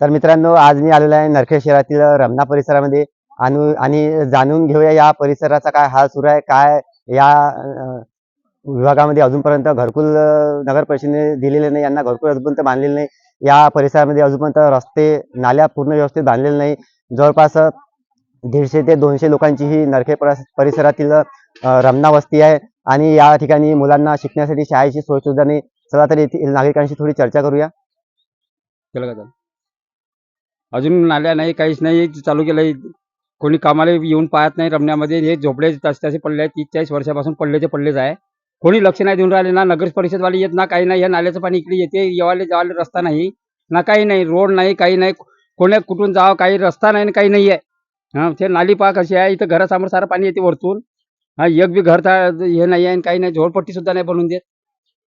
तर मित्रांनो आज मी आलेलो आहे नरखेड शहरातील रमना परिसरामध्ये. आणि आणि जाणून घेऊया या परिसराचा काय हाल सुरू आहे काय या विभागामध्ये अजूनपर्यंत घरकुल नगर परिषदेने दिलेले नाही यांना घरकुल अजूनपर्यंत बांधलेले नाही. या परिसरामध्ये अजूनपर्यंत रस्ते नाल्या पूर्ण व्यवस्थित बांधलेले नाही. जवळपास दीडशे ते दोनशे लोकांची ही नरखेड परिसरातील रमना वस्ती आहे. आणि या ठिकाणी मुलांना शिकण्यासाठी शाळेची सोय सुद्धा नाही चला तर येथील नागरिकांशी थोडी चर्चा करूया. चला का अजून नाल्या नाही काहीच नाही चालू केलंय. कोणी कामाला येऊन पाहत नाही रमण्यामध्ये. हे झोपडे तसे तसे पडले आहेत तीस चाळीस वर्षापासून पडलेचे पडलेच आहे. कोणी लक्ष नाही देऊन राहिले ना नगर परिषदवाले येत ना काही नाही. या नाल्याचं पाणी इकडे येते येवाले जावाले रस्ता नाही ना काही नाही रोड नाही काही नाही. कोण्या कुठून जावं काही रस्ता नाही आणि काही नाही आहे. हां ते नाली पहा कशी आहे. इथं घरासमोर सारं पाणी येते वरतून. हा एक बी घर हे नाही आहे आणि काही नाही. झोपडपट्टी सुद्धा नाही बनवून देत.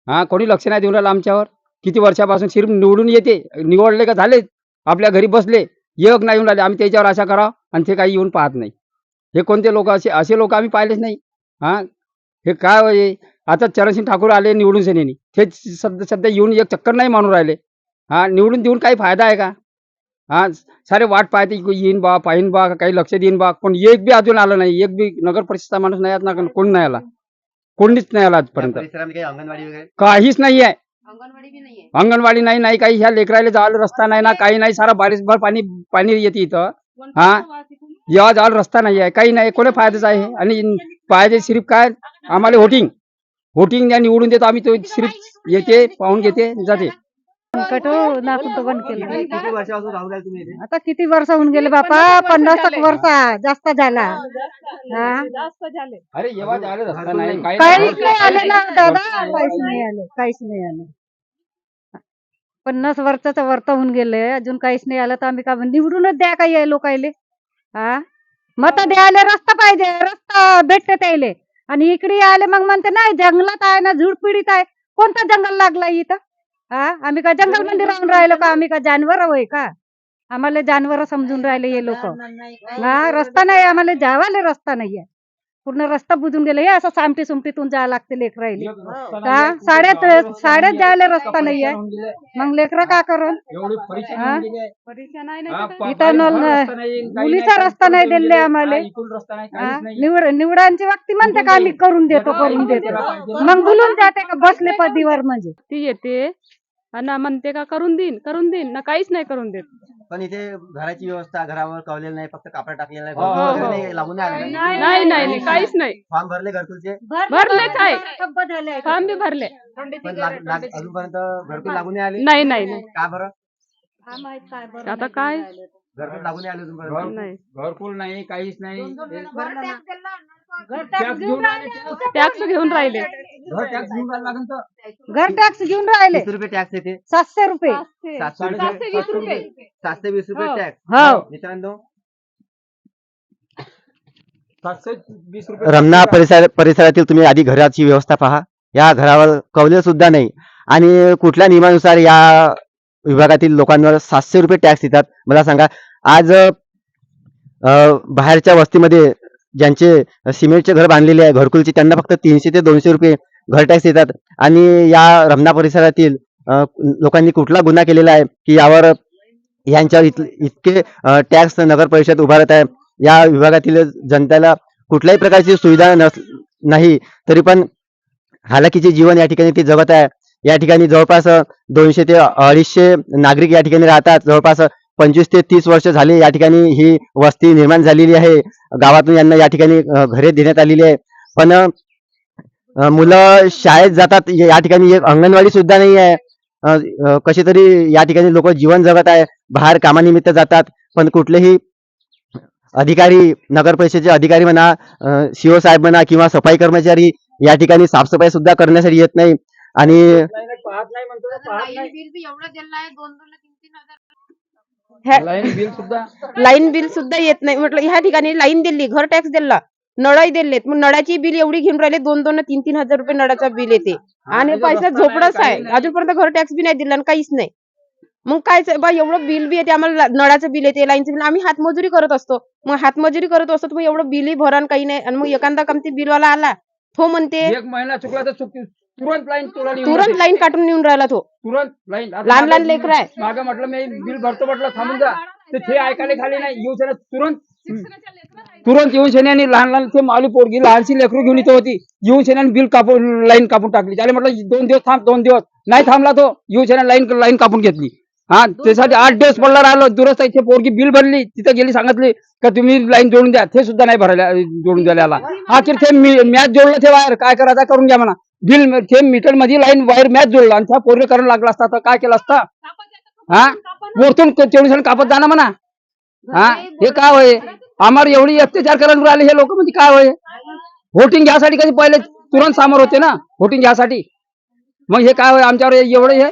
हां कोणी लक्ष नाही देऊन राहिलं आमच्यावर. किती वर्षापासून शिर निवडून येते. निवडले का झाले आपल्या घरी बसले एक नाही येऊन राहिले. आम्ही त्याच्यावर आशा करावं आणि ते काही येऊन पाहत नाही. हे कोणते लोक असे असे लोक आम्ही पाहिलेच नाही. हां? हे काय हे? आता चरणसिंग ठाकूर आले निवडून सेनेनी. ते सध्या सध्या येऊन एक चक्कर नाही मानून राहिले. हां? निवडून देऊन काही फायदा आहे का? हां? सारे वाट पाहते की येईन बा पाहिन बा काही लक्ष देईन बा. पण एक बी अजून आलं नाही. एक बी नगर परिषदचा माणूस नाही आला ना कोण नाही आला? कोणीच नाही आला आजपर्यंत. काहीच नाही आहे अंगणवाडी नाही नाही काही ह्या लेकरायला जायला रस्ता नाही ना काही नाही सारा बारिशभर पाणी पाणी येते इथं. हा? या जायला रस्ता नाही आहे काही नाही कोणी फायदाच आहे? आणि पाहिजे सिर्फ काय? आम्हाला होटिंग होटिंग ज्या निवडून देतो आम्ही तो सिर्फ येते पाहून घेते जाते. इथे? आता किती वर्ष होऊन गेले बापा? पन्नास एक वर्ष जास्त झाला. हा? अरे येवा जायला रस्ता नाही काही काहीच नाही आले ना दादा. काहीच नाही आले काहीच नाही आले. पन्नास वर्षाच वर्त होऊन गेले अजून काहीच नाही आलं तर आम्ही का निवडूनच द्या काही आहे लोकायले? हा? मत द्यायला रस्ता पाहिजे. रस्ता भेटते त्याले आणि इकडे आले मग म्हणते नाही जंगलात आहे ना झुडपिडीत आहे. कोणता जंगल लागला इथं? हा? आम्ही का जंगलमध्ये राहून राहिलो का? आम्ही का जानवर होय का? आम्हाला जानवर समजून राहिले हे लोक. हा? रस्ता नाही आम्हाला जावाले रस्ता नाहीये. पूर्ण रस्ता बुजून गेले. हे असं सामटी सुमटीतून जावं लागते लेकरायले हा शाळेत शाळेत जायला रस्ता नाहीये मग लेकरं का करून? हा? हा, इथं मुलीचा रस्ता नाही दिले आम्हाला. हा, हा? निवड निवडांची व्यक्ती म्हणते का आम्ही करून देतो करून देतो. मग बोलून जाते का बसले पदीवर म्हणजे? ती येते. आणि म्हणते का करून देईन करून देईन. ना काहीच नाही करून देत. पण इथे घराची व्यवस्था घरावर कवलेलं नाही फक्त कापड टाकलेलं नाही हो, हो, वगैरे हो. नाही, लागून नाही. आलं नाही नाही नाही काहीच नाही. फॉर्म भरले घरकुलचे? भरलेच आहे. ठप्प झाले. फॉर्म बी भरले. पण लाग- लाग- अजूनपर्यंत घरकुल लागून नाही आले? नाही नाही नाही. का बरं? आता काय? घरकुल लागून नाही आले अजूनपर्यंत? नाही. घरकुल नाही काहीच नाही. टॅक्स घेऊन राहिले घर टॅक्स घेऊन लागेल तर? घर टॅक्स घेऊन राहिले. किती रुपये टॅक्स येते? सातशे रुपये. सातशे. वीस रुपये. सातशे वीस रुपये हो. टॅक्स हो. मित्रांनो. सातशे वीस रुपये. रमना परिसर परिसरातील तुम्ही आधी घराची व्यवस्था पहा. या घरावर कवले सुद्धा नाही. आणि कुठल्या नियमानुसार या विभागातील लोकांवर सातशे रुपये टॅक्स येतात? मला सांगा. आज बाहेरच्या वस्तीमध्ये ज्यांचे सिमेंटचे घर बांधलेले आहे घरकुलचे त्यांना फक्त तीनशे ते दोनशे रुपये घर टॅक्स येतात आणि या रमना परिसरातील लोकांनी कुठला गुन्हा केलेला आहे की यावर यांच्यावर इत- इतके टॅक्स नगर परिषद उभारत आहे. या विभागातील जनतेला कुठल्याही प्रकारची सुविधा नस नाही तरी पण हालाकीचे जीवन या ठिकाणी ते जगत आहे. या ठिकाणी जवळपास दोनशे ते अडीचशे नागरिक या ठिकाणी राहतात. जवळपास पंचवीस ते तीस वर्ष झाले या ठिकाणी ही वस्ती निर्माण झालेली आहे. गावातून यांना या ठिकाणी घरे देण्यात आलेली आहे. पण मुलं शाळेत जातात या ठिकाणी एक अंगणवाडी सुद्धा नाही आहे. कशी तरी या ठिकाणी लोक जीवन जगत आहे. बाहेर कामानिमित्त जातात. पण कुठलेही अधिकारी नगर परिषदेचे अधिकारी म्हणा सीओ साहेब म्हणा किंवा सफाई कर्मचारी या ठिकाणी साफसफाई सुद्धा करण्यासाठी येत नाही. आणि लाईन बिल सुद्धा लाईन बिल सुद्धा येत नाही. म्हटलं ह्या ठिकाणी लाईन दिली घर टॅक्स दिला नळही दिलेत. मग नळाची बिल एवढी घेऊन राहिले दोन दोन तीन तीन हजार रुपये नळाचा बिल येते. आणि पैसा झोपडच आहे. अजूनपर्यंत घर टॅक्स बी नाही दिला आणि काहीच नाही. मग काय बा एवढं बिल बी येते आम्हाला नळाचं बिल येते लाईनचं बिल. आम्ही हातमजुरी करत असतो. मग हातमजुरी करत असतो मग एवढं बिलही भरण काही नाही. आणि मग एखादा कमती बिलवाला आला तो म्हणते. एक महिना चुकला तर चुक तुरंत लाईन तुरंत लाईन काढून नेऊन राहिला तो. तुरंत लाईन लहान लहान लेकरं आहे. मागं म्हटलं मी बिल भरतो म्हटलं थांबून जा. ते ते ऐकायला खाली नाही. येऊ सेना तुरंत. तुरंत येऊन सेन्याने लहान लहान ते माली पोरगी लहानशी लेकरू घेऊन इथं होती. येऊन सेन्याने बिल कापून लाईन कापून टाकली. त्याला म्हटलं दोन दिवस थांब दोन दिवस. नाही थांबला तो. येऊन सेना लाईन लाईन कापून घेतली. हा त्यासाठी आठ दिवस पडला राहिलो. दुरुस्त इथे पोरगी बिल भरली. तिथे गेली सांगितली का तुम्ही लाईन जोडून द्या. ते सुद्धा नाही भरायला जोडून द्यायला अखेर ते मॅच जोडलं ते वायर. काय करायचा करून घ्या म्हणा. बिल ते मीटरमध्ये लाईन वायर मॅच जोडला. आणि त्या पोरगी करून लागला असता तर काय केलं असतं? हा? वरतून तेवढी कापत जाणं म्हणा. हा? हे काय होय? आम्हाला एवढी अत्याचार करायला राहिले हे लोक म्हणजे काय होय? व्होटिंग घ्यासाठी कधी पहिले तुरंत समोर होते ना? व्होटिंग घ्यासाठी. मग हे काय होय? आमच्यावर एवढं हे?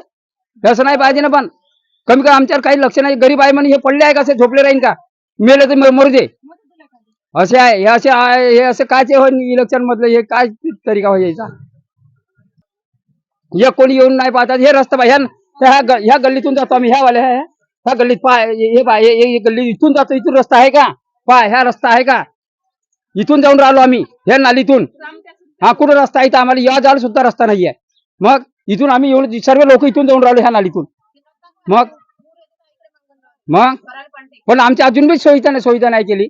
असं नाही पाहिजे ना पण. कमी का आमच्यावर काही लक्ष नाही. गरीब आहे म्हणे हे पडले आहे का असे? झोपले राहीन का? मेले तर म- मरू दे. असे आहे हे असे आहे हे असं कायचे हो इलेक्शन मधलं? हे काय तरीका होय यायचा? हे कोणी येऊन नाही पाहतात. हे रस्ता पहा, ह्या ह्या गल्लीतून जातो आम्ही. ह्या वाल्या ह्या गल्लीत पाय हे पाय हे- गल्ली इथून जातो. इथून रस्ता आहे का? पाय ह्या रस्ता आहे का? इथून जाऊन राहिलो आम्ही ह्या नालीतून. हा कुठं रस्ता आहे तर आम्हाला या जायला सुद्धा रस्ता नाहीये. मग इथून आम्ही येऊन सर्व लोक इथून जाऊन राहिलो ह्या नालीतून. मग मग? पण आमची अजून बी सोयीता नाही सोयीता नाही केली.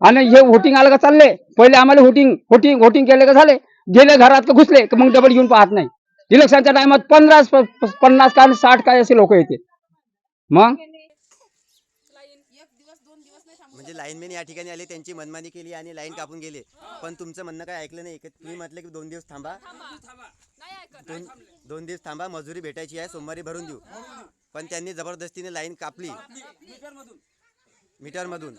आणि हे वोटिंग आलं का चालले? पहिले आम्हाला वोटिंग वोटिंग वोटिंग केले का झाले? गेले घरात का घुसले? का मग डबल येऊन पाहत नाही. इलेक्शनच्या टायमात पंधरा पन्नास काय साठ काय असे लोक येते मग? म्हणजे लाईनमॅन या ठिकाणी आले त्यांची मनमानी केली आणि लाईन कापून गेले. पण तुमचं म्हणणं काय ऐकलं नाही? का तुम्ही म्हटलं की दोन दिवस थांबा. दोन दोन दिवस थांबा मजुरी भेटायची आहे सोमवारी भरून देऊ. पण त्यांनी जबरदस्तीने लाईन कापली. मीटर मधून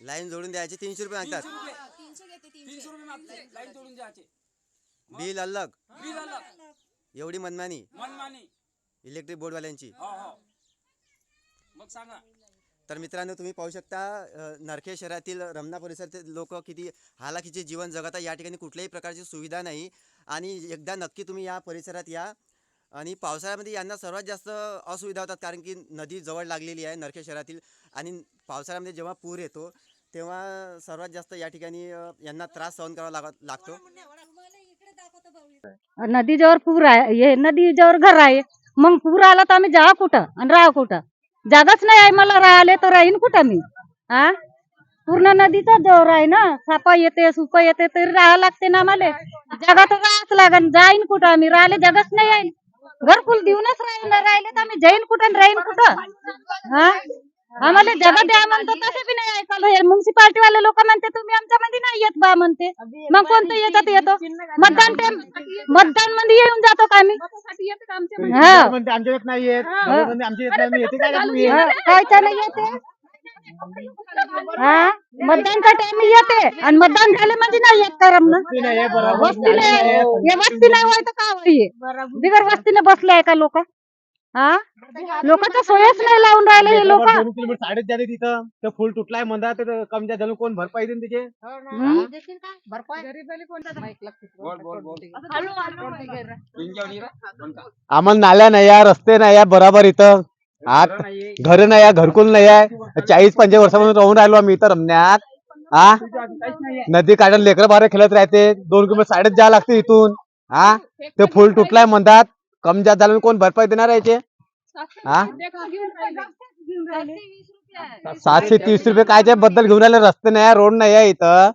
लाईन जोडून द्यायचे तीनशे रुपये मागतात. बिल अलग. एवढी मनमानी. इलेक्ट्रिक बोर्डवाल्यांची. मग सांगा. तर मित्रांनो तुम्ही पाहू शकता अ, नरखे शहरातील रमना परिसरातील लोक किती हालाकीचे जीवन जगत आहे या ठिकाणी कुठल्याही प्रकारची सुविधा नाही. आणि एकदा नक्की तुम्ही या परिसरात या. आणि पावसाळ्यामध्ये यांना सर्वात जास्त असुविधा होतात कारण की नदी जवळ लागलेली आहे नरखे शहरातील. आणि पावसाळ्यामध्ये जेव्हा पूर येतो तेव्हा सर्वात जास्त या ठिकाणी अ, यांना त्रास सहन करावा लागत लागतो. नदीच्यावर पूर आहे. हे नदीच्यावर घर आहे. मग पूर आला तर आम्ही जा कुठं आणि राहा कुठं? जागाच नाही आहे मला राहिले तर राहीन कुठं मी? हा पूर्ण नदीचा जोर आहे ना? सापा येते सुप येते तरी राहा लागते ना आम्हाला. जगा तर राहाच लागन. जाईन कुठं आम्ही? राहिले जगाच नाही आहे. घरकुल देऊनच राहील राहिले तर आम्ही जाईन कुठं राहीन कुठं? हा आम्हाला जगा द्या म्हणतो तसे बी नाही ऐकलं हे म्युन्सिपाल्टी वाले लोक म्हणते तुम्ही आमच्या मध्ये नाही येत बा म्हणते. मग कोणतं याच्यात येतो? मतदान टाइम मतदानमध्ये येऊन जातो का आम्ही? हा. म्हणते आमच्या येत नाही येत. म्हणते आमच्या येत नाही मी येते. काय तुम्ही हा, येते? हा. मतदानचा टाइम येते. आणि मतदान झाले म्हणजे नाही येत करम ना वस्ती नाही आहे, बरोबर. वस्ती नाही हे वस्ती नाही होय तर का होय हे? बिगर वस्तीने बसले आहे का लोक? हा? लोकांच्या सोयच नाही लावून राहिले हे लोक. दोन किलोमीटर साडेच झाले तिथं. ते फुल तुटलाय म्हणतात तर कमच्या झालं कोण भरपाई देईन त्याचे आम्हाला नाल्या नाही आहे रस्ते नाही आहे बरोबर इथं. आत घर नाही आहे घरकुल नाही आहे चाळीस पंचवीस वर्षापासून राहून राहिलो आम्ही इथं रमण्यात. हा? नदी काढून लेकर बारे खेळत राहते. दोन किलोमीटर साडेच जायला लागते इथून. हा? ते फुल तुटलाय म्हणतात. कम झाल्यावर झालं कोण भरपाई देणार आहे याचे? हा? सातशे तीस रुपये कायच्या बद्दल घेऊन राहिले रस्ते नाही आहे रोड नाही आहे इथं.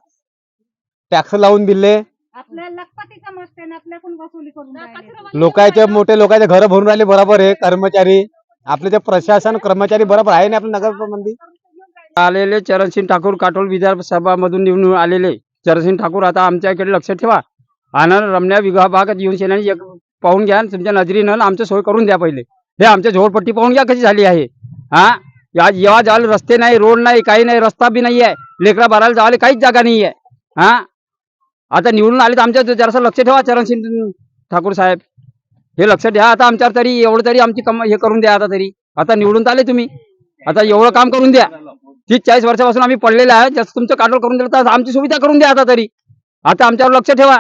टॅक्स लावून दिले. आपल्या लखपतीचा मस्त आहे ना आपल्याकडून वसुली करून राहिले. लोकांचे मोठे लोकांचे घर भरून राहिले बरोबर आहे कर्मचारी. आपले जे प्रशासन कर्मचारी बरोबर आहे ना आपल्या नगरमध्ये आलेले चरणसिंग ठाकूर काटोल विधानसभामधून निवडून आलेले. चरणसिंग ठाकूर आता आमच्याकडे लक्ष ठेवा. आणि रमण्या विभागात येऊन शेणाने एक पाहून घ्या तुमच्या नजरीनं आमचं सोय करून द्या पहिले. हे आमच्या झोपडपट्टी पाहून घ्या कशी झाली आहे. हा? या जेव्हा जायला रस्ते नाही रोड नाही काही नाही रस्ता बी नाही आहे लेकरा बाराला जायला काहीच जागा नाही आहे हा? आता निवडून आले तर आमच्या जरासं लक्ष ठेवा चरणसिंग ठाकूर साहेब. हे लक्ष द्या आता आमच्यावर तरी एवढं तरी आमची कम हे करून द्या आता तरी. आता निवडून आले तुम्ही. आता एवढं काम करून द्या. तीस चाळीस वर्षापासून आम्ही पडलेले आहे जसं तुमचं काटोल करून दिलं तर आमची सुविधा करून द्या आता तरी. आता आमच्यावर लक्ष ठेवा.